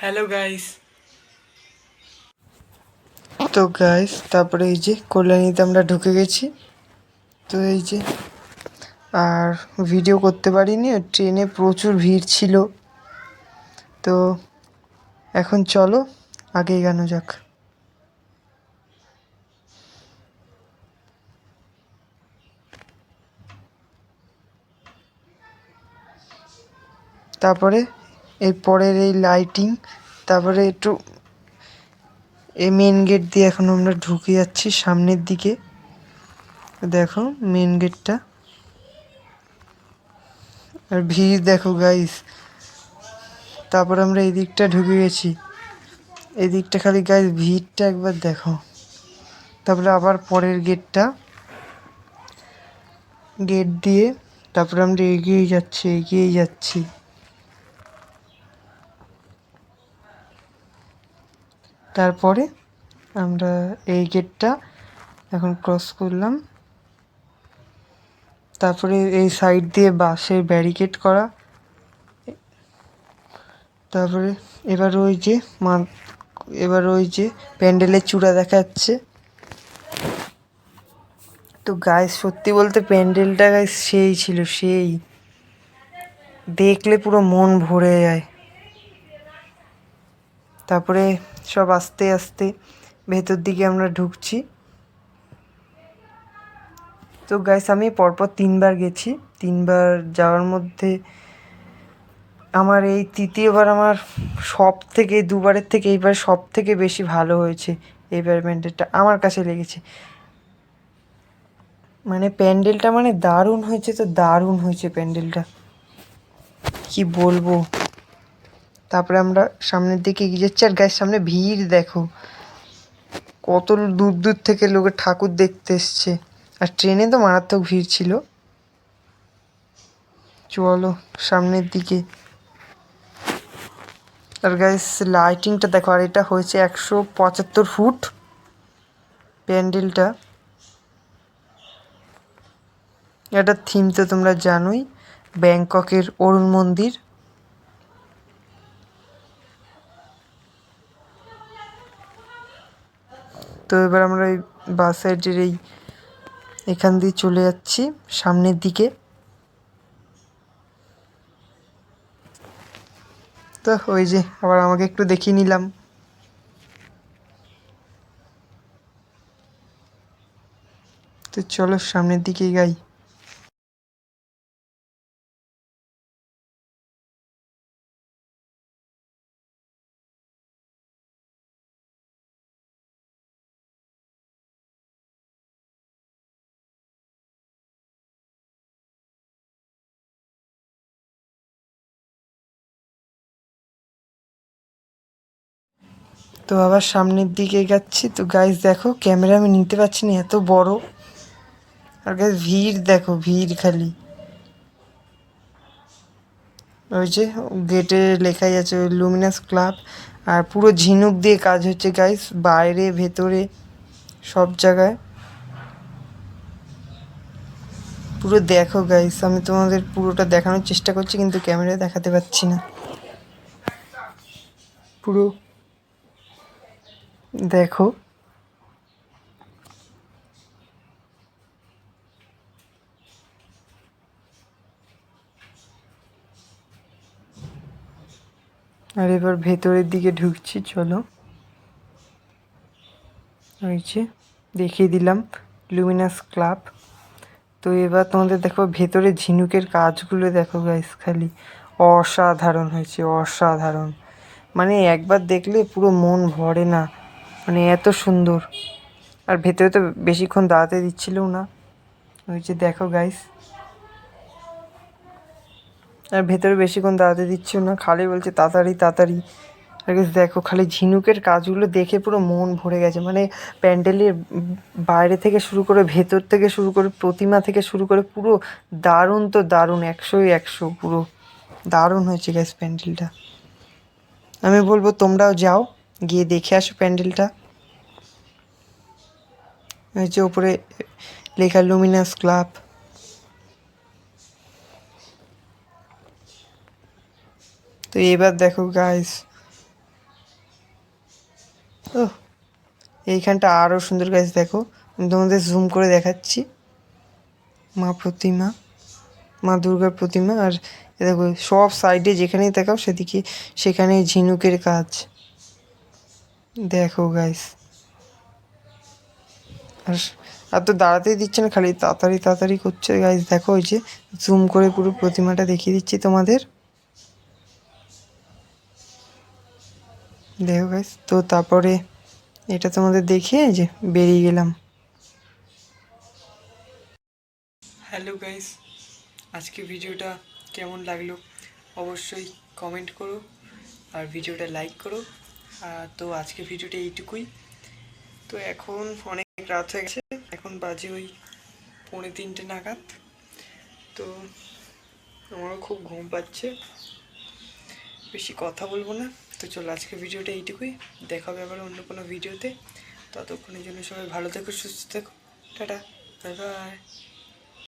Hello guys তো guys তারপরে এই যে কল্যাণীতে আমরা ঢুকে গেছি। তো এই যে, আর ভিডিও করতে পারিনি, ট্রেনে প্রচুর ভিড় ছিল। তো এখন চলো আগে এগানো যাক। তারপরে এই পরের এই লাইটিং তারপরে একটু এই মেন গেট দিয়ে এখন আমরা ঢুকে যাচ্ছি সামনের দিকে। দেখো মেন গেটটা আর ভিড় দেখো গাইস তারপর আমরা এই দিকটা ঢুকে গেছি। এই দিকটা খালি গাইস ভিড়টা একবার দেখো। তারপরে আবার পরের গেটটা গেট দিয়ে তারপরে আমরা এগিয়ে যাচ্ছি এগিয়ে যাচ্ছি। তারপরে আমরা এই গেটটা এখন ক্রস করলাম। তারপরে এই সাইড দিয়ে বাসের ব্যারিকেড করা। তারপরে এবার ওই যে মা এবার ওই যে প্যান্ডেলের চূড়া দেখা যাচ্ছে তো গায়ে সত্যি বলতে প্যান্ডেলটা গায়ে সেই ছিল, সেই। দেখলে পুরো মন ভরে যায়। তারপরে সব আস্তে আস্তে ভেতর দিকে আমরা ঢুকছি। তো গাইস আমি পরপর তিনবার গেছি। তিনবার যাওয়ার মধ্যে আমার এই তৃতীয়বার আমার সব থেকে দুবারের থেকে এইবার সব থেকে বেশি ভালো হয়েছে এইবার প্যান্ডেলটা আমার কাছে লেগেছে। মানে প্যান্ডেলটা মানে দারুণ হয়েছে তো, দারুণ হয়েছে প্যান্ডেলটা। কি বলব? তারপরে আমরা সামনের দিকে এগিয়ে যাচ্ছি। আর গায়ের সামনে ভিড় দেখো। কত দূর দূর থেকে লোকের ঠাকুর দেখতে এসছে। আর ট্রেনে তো মারাত্মক ভিড় ছিল। চলো, সামনের দিকে। আর গাইস লাইটিংটা দেখো, আর এটা হয়েছে একশো পঁচাত্তর ফুট প্যান্ডেলটা। এটার থিম তো তোমরা জানোই, ব্যাংককের অরুণ মন্দির। তো এবার আমরা এই বাস সাইডের এই, এখান দিয়ে চলে যাচ্ছি, সামনের দিকে। তো ওই যে, আবার আমাকে একটু দেখিয়ে নিলাম। তো চলো সামনের দিকে গাই। তো আবার সামনের দিকে যাচ্ছি। তো গাইজ দেখো ক্যামেরা আমি নিতে পারছি না, এত বড়। আর গাইজ ভিড়, দেখো, ভিড় খালি। ওই যে গেটে লেখাই আছে লুমিনাস ক্লাব আর পুরো ঝিনুক দিয়ে কাজ হচ্ছে গাইজ বাইরে, ভেতরে, সব জায়গায়। পুরো দেখো গাইস আমি তোমাদের পুরোটা দেখানোর চেষ্টা করছি, কিন্তু ক্যামেরায় দেখাতে পাচ্ছি না। পুরো দেখো। আর এবার ভেতরের দিকে ঢুকছি, চলো। হয়েছে দেখিয়ে দিলাম লুমিনাস ক্লাব তো এবার তোমাদের দেখো, ভেতরে ঝিনুকের কাজগুলো দেখো গাইস খালি অসাধারণ হয়েছে, অসাধারণ। মানে একবার দেখলে পুরো মন ভরে না। মানে এত সুন্দর। আর ভেতরে তো বেশিক্ষণ দাঁড়াতে দিচ্ছিলও না। ওই যে দেখো গাইস আর ভেতরে বেশিক্ষণ দাঁড়াতে দিচ্ছিল না। খালি বলছে, তাড়াতাড়ি তাড়াতাড়ি। আর দেখো, খালি ঝিনুকের কাজগুলো দেখে পুরো মন ভরে গেছে। মানে প্যান্ডেলের বাইরে থেকে শুরু করে, ভেতর থেকে শুরু করে, প্রতিমা থেকে শুরু করে পুরো দারুণ তো দারুণ। একশোই একশো পুরো। দারুণ হয়েছে গ্যাস প্যান্ডেলটা। আমি বলব তোমরাও যাও। গিয়ে দেখে আসো প্যান্ডেলটা। যে ওপরে লেখা লুমিনাস ক্লাব তো এবার দেখো গাইস ও এইখানটা আরও সুন্দর গাছ দেখো। তোমাদের জুম করে দেখাচ্ছি। মা প্রতিমা, মা দুর্গার প্রতিমা, আর দেখো সব সাইডে যেখানেই দেখাও সেদিকে, সেখানেই ঝিনুকের কাজ। দেখো গাইস আর আর তো দাঁড়াতেই দিচ্ছে না, খালি তাড়াতাড়ি তাড়াতাড়ি করছে গাইস দেখো, ওই যে জুম করে পুরো প্রতিমাটা দেখিয়ে দিচ্ছি তোমাদের। দেখো গাইস তো তারপরে এটা তোমাদের দেখিয়ে যে বেরিয়ে গেলাম। হ্যালো গাইস আজকে ভিডিওটা কেমন লাগল? অবশ্যই কমেন্ট করো আর ভিডিওটা লাইক করো। তো আজকে ভিডিওটা এইটুকুই। তো এখন অনেক রাত হয়ে গেছে, এখন বাজে ওই পৌনে তিনটে নাগাদ। তো আমারও খুব ঘুম পাচ্ছে। বেশি কথা বলব না। তো চলো আজকে ভিডিওটা এইটুকুই। দেখা হবে আবার অন্য কোনো ভিডিওতে ততক্ষণের জন্য সবাই ভালো থেকো, সুস্থ থেকো। Tata bye bye